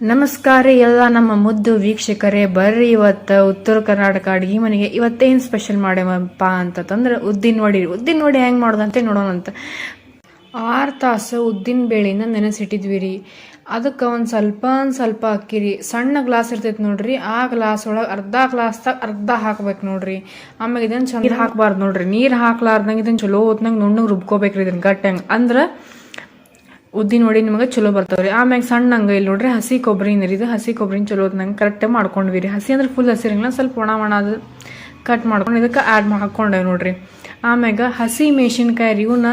ನಮಸ್ಕಾರ ಎಲ್ಲ ನಮ್ಮ ಮುದ್ದು ವೀಕ್ಷಕರೇ, ಬರ್ರಿ ಇವತ್ತು ಉತ್ತರ ಕರ್ನಾಟಕ ಅಡುಗೆ ಮನೆಗೆ. ಇವತ್ತೇನು ಸ್ಪೆಷಲ್ ಮಾಡ್ಯಮಪ್ಪ ಅಂತಂದ್ರೆ ಉದ್ದಿನ ವಡಿ. ಉದ್ದಿನ ವಡಿ ಹೆಂಗೆ ಮಾಡೋದಂತೆ ನೋಡೋಣಂತ ಆರು ತಾಸು ಉದ್ದಿನ ಬೇಳೆನ ನೆನೆಸಿಟ್ಟಿದ್ವಿ ರೀ ಅದಕ್ಕೆ ಒಂದು ಸ್ವಲ್ಪ ಒಂದು ಸ್ವಲ್ಪ ಅಕ್ಕಿರಿ ಸಣ್ಣ ಗ್ಲಾಸ್ ಇರ್ತೈತೆ ನೋಡ್ರಿ. ಆ ಗ್ಲಾಸ್ ಒಳಗೆ ಅರ್ಧ ಗ್ಲಾಸ್ದಾಗ ಅರ್ಧ ಹಾಕ್ಬೇಕು ನೋಡ್ರಿ. ಆಮೇಲೆ ಇದನ್ನು ಚೆನ್ನಾಗಿ ಹಾಕ್ಬಾರ್ದು ನೋಡ್ರಿ. ನೀರು ಹಾಕ್ಲಾರ್ದಂಗೆ ಇದನ್ನು ಚಲೋ ಹೊತ್ನಂಗೆ ನುಣ್ಣಗೆ ರುಬ್ಕೋಬೇಕ್ರಿ ಇದನ್ನ ಗಟ್ಟಂಗೆ ಅಂದ್ರೆ ಉದ್ದಿನ ನೋಡಿ ನಿಮಗೆ ಚಲೋ ಬರ್ತಾವ್ರಿ. ಆಮ್ಯಾಗ ಸಣ್ಣ ಹಂಗ ಇಲ್ಲಿ ನೋಡ್ರಿ, ಹಸಿ ಕೊಬ್ಬರಿ ಇದು ಹಸಿ ಕೊಬ್ಬರಿನ ಚಲೋ ನಂಗೆ ಕರೆಕ್ಟ್ ಮಾಡ್ಕೊಂಡ್ವಿ ರೀ ಹಸಿ ಅಂದ್ರೆ ಫುಲ್ ಹಸಿರಂಗಿಲ್ಲ ಸ್ವಲ್ಪ ಒಣ ಒಣ ಅದು ಕಟ್ ಮಾಡ್ಕೊಂಡು ಇದಕ್ಕೆ ಆ್ಯಡ್ ಹಾಕ್ಕೊಂಡೆ ನೋಡ್ರಿ. ಆಮ್ಯಾಗ ಹಸಿ ಮೆಣಸಿನ್ಕಾಯಿ ಇವನ್ನ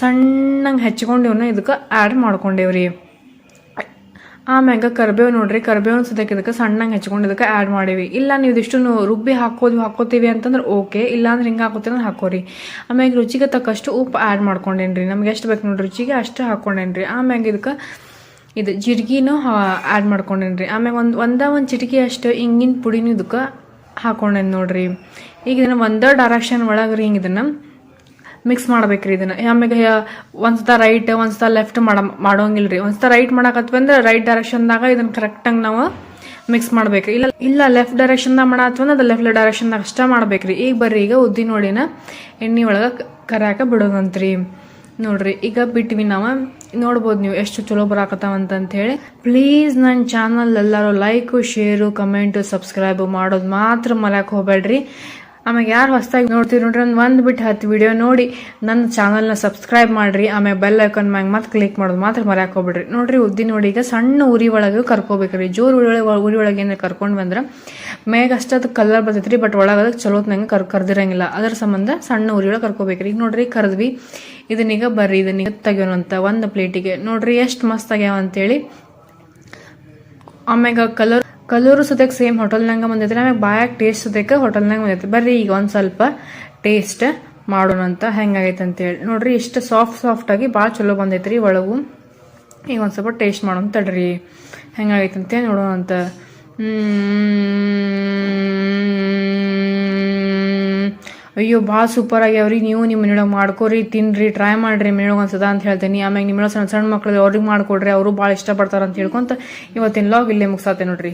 ಸಣ್ಣಂಗೆ ಹೆಚ್ಕೊಂಡು ಇದಕ್ಕೆ ಆ್ಯಡ್ ಮಾಡ್ಕೊಂಡೇವ್ರಿ. ಆಮ್ಯಾಗ ಕರ್ಬೇವು ನೋಡ್ರಿ, ಕರ್ಬೇವು ಸದ್ಯಕ್ಕೆ ಇದಕ್ಕೆ ಸಣ್ಣಂಗೆ ಹಚ್ಕೊಂಡು ಇದಕ್ಕೆ ಆ್ಯಡ್ ಮಾಡೀವಿ. ಇಲ್ಲ ನೀವು ಇದಿಷ್ಟು ರುಬ್ಬಿ ಹಾಕೋದು, ಹಾಕೋತೀವಿ ಅಂತಂದ್ರೆ ಓಕೆ ಇಲ್ಲಾಂದ್ರೆ ಹಿಂಗೆ ಹಾಕೋತೀವಿ ಹಾಕೋರಿ. ಆಮ್ಯಾಗ ರುಚಿಗೆ ತಕ್ಕಷ್ಟು ಉಪ್ಪು ಆ್ಯಡ್ ಮಾಡ್ಕೊಂಡೇನ್ರಿ. ನಮ್ಗೆ ಎಷ್ಟು ಬೇಕು ನೋಡ್ರಿ, ರುಚಿಗೆ ಅಷ್ಟು ಹಾಕ್ಕೊಂಡೇನ್ರಿ ಆಮ್ಯಾಗ ಇದಕ್ಕೆ ಇದು ಜೀರಿಗೆನೂ ಆ್ಯಡ್ ಮಾಡ್ಕೊಂಡೇನ್ರಿ. ಆಮ್ಯಾಗ ಒಂದು, ಒಂದೇ ಒಂದು ಚಿಟಿಕೆ ಅಷ್ಟು ಹಿಂಗಿನ ಪುಡಿನೂ ಇದಕ್ಕೆ ಹಾಕೊಂಡೇನು ನೋಡ್ರಿ. ಈಗ ಇದನ್ನು ಒಂದೇ ಡೈರೆಕ್ಷನ್ ಒಳಗೆ ರೀ ಹಿಂಗೆ ಇದನ್ನು. ಮಿಕ್ಸ್ ಮಾಡ್ಬೇಕ್ರಿ ಇದನ್ನ. ಆಮ್ಯಾಗ ಒಂದ್ಸತ ರೈಟ್ ಒಂದ್ಸತ ಲೆಫ್ಟ್ ಮಾಡ, ಮಾಡೋಂಗಿಲ್ರಿ. ಒಂದ್ಸತ ರೈಟ್ ಮಾಡಕತ್ವಿ ಅಂದ್ರೆ ರೈಟ್ ಡೈರೆಕ್ಷನ್ದಾಗ ಇದನ್ನ ಕರೆಕ್ಟಾಗಿ ನಾವು ಮಿಕ್ಸ್ ಮಾಡ್ಬೇಕ್ರಿ. ಇಲ್ಲ ಇಲ್ಲ ಲೆಫ್ಟ್ ಡೈರೆಕ್ಷನ್ದಾಗ ಮಾಡತ್ವ ಅಂದ್ರೆ ಅದು ಲೆಫ್ಟ್ ಡೈರೆಕ್ಷನ್ದಾಗ ಅಷ್ಟೇ ಮಾಡ್ಬೇಕ್ರಿ. ಈಗ ಬರ್ರಿ, ಈಗ ಉದ್ದಿನ ನೋಡಿನ ಎಣ್ಣೆ ಒಳಗೆ ಕರ್ಯಾಕ ಬಿಡೋದಂತ್ರಿ. ನೋಡ್ರಿ, ಈಗ ಬಿಟ್ವಿ ನಾವು. ನೋಡ್ಬೋದು ನೀವು ಎಷ್ಟು ಚಲೋ ಬರಾಕತ್ತಾವ ಅಂತ ಹೇಳಿ. ಪ್ಲೀಸ್ ನನ್ನ ಚಾನಲ್ ಎಲ್ಲರೂ ಲೈಕು ಶೇರು ಕಮೆಂಟು ಸಬ್ಸ್ಕ್ರೈಬ್ ಮಾಡೋದು ಮಾತ್ರ ಮರ್ಯಾಕೆ ಹೋಗ್ಬೇಡ್ರಿ. ಆಮೇಲೆ ಯಾರು ಹೊಸದಾಗಿ ನೋಡ್ತೀವಿ ನೋಡ್ರಿ ಒಂದು ಒಂದು ಬಿಟ್ಟು ಹತ್ತು ವಿಡಿಯೋ ನೋಡಿ. ನನ್ನ ಚಾನಲ್ನ ಸಬ್ಸ್ಕ್ರೈಬ್ ಮಾಡಿರಿ. ಆಮೇಲೆ ಬೆಲ್ ಐಕನ್ ಮ್ಯಾಗ ಮತ್ತೆ ಕ್ಲಿಕ್ ಮಾಡೋದು ಮಾತ್ರ ಮರ್ಯಾಕೆ ನೋಡ್ರಿ ಉದ್ದಿನ ನೋಡಿ ಈಗ ಸಣ್ಣ ಉರಿ ಒಳಗೆ ಕರ್ಕೋಬೇಕ್ರಿ. ಜೋರು ಉರಿ ಒಳಗೆ ಉರಿ ಒಳಗೆ ಕರ್ಕೊಂಡು ಬಂದ್ರೆ ಮೇಗ ಅಷ್ಟದು ಕಲರ್ ಬರ್ತೈತ್ರಿ ಬಟ್ ಒಳಗೆ ಅದಕ್ಕೆ ಚಲೋತ್ನಂಗೆ ನಂಗೆ ಕರ್ ಕರ್ದಿರಂಗಿಲ್ಲ. ಅದರ ಸಂಬಂಧ ಸಣ್ಣ ಉರಿ ಒಳಗೆ ಕರ್ಕೋಬೇಕ್ರಿ. ಈಗ ನೋಡ್ರಿ ಕರ್ದ್ವಿ. ಇದನ್ನೀಗ ಬರ್ರಿ ಇದನ್ನೀಗ ತೆಗಿಯೋಣಂತ ಒಂದು ಪ್ಲೇಟಿಗೆ ನೋಡ್ರಿ ಎಷ್ಟು ಮಸ್ತ್ ಆಗ್ಯಾವ ಅಂತೇಳಿ ಆಮ್ಯಾಗ ಕಲರ್ ಕಲರು ಸದ್ಯಕ್ಕೆ ಸೇಮ್ ಹೋಟೆಲ್ನಾಗ ಬಂದೈತಿ ನಮಗೆ ಬಾಯಾಗ ಟೇಸ್ಟ್ ಸದ್ಯಕ್ಕೆ ಹೋಟೆಲ್ನಾಗ ಬಂದೈತಿ ಬರ್ರಿ ಈಗ ಒಂದು ಸ್ವಲ್ಪ ಟೇಸ್ಟ್ ಮಾಡೋಣ ಅಂತ ಹೆಂಗಾಗೈತೆ ಅಂತೇಳಿ ನೋಡ್ರಿ ಇಷ್ಟು ಸಾಫ್ಟ್ ಸಾಫ್ಟಾಗಿ ಭಾಳ ಚಲೋ ಬಂದೈತ್ರಿ ಒಳಗು. ಈಗ ಒಂದು ಸ್ವಲ್ಪ ಟೇಸ್ಟ್ ಮಾಡೋಣ ತಡ್ರಿ. ಹೆಂಗಾಗೈತೆ ಅಂತೇಳಿ ನೋಡೋಣ ಅಂತ. ಅಯ್ಯೋ ಭಾಳ ಸೂಪರ್ ಆಗ್ಯಾವ್ರಿ. ನೀವು ನಿಮ್ಮ ಮನೆಯೊಳಗೆ ಮಾಡ್ಕೋರಿ ತಿನ್ನಿರಿ ಟ್ರೈ ಮಾಡ್ರಿ ಮನೆಯೊಳಗೆ ಒಂದ್ಸದ ಅಂತ ಹೇಳ್ತೀನಿ. ಆಮೇಲೆ ನಿಮ್ಮ ಸಣ್ಣ ಸಣ್ಣ ಮಕ್ಳು ಅವ್ರಿಗೆ ಮಾಡ್ಕೊಡ್ರಿ. ಅವರು ಭಾಳ ಇಷ್ಟಪಡ್ತಾರೆ ಅಂತ ಹೇಳ್ಕೊಂತ ಇವತ್ತಿನ ಲಾಗ್ ಇಲ್ಲೇ ಮುಗಿಸತ್ತೆ ನೋಡ್ರಿ.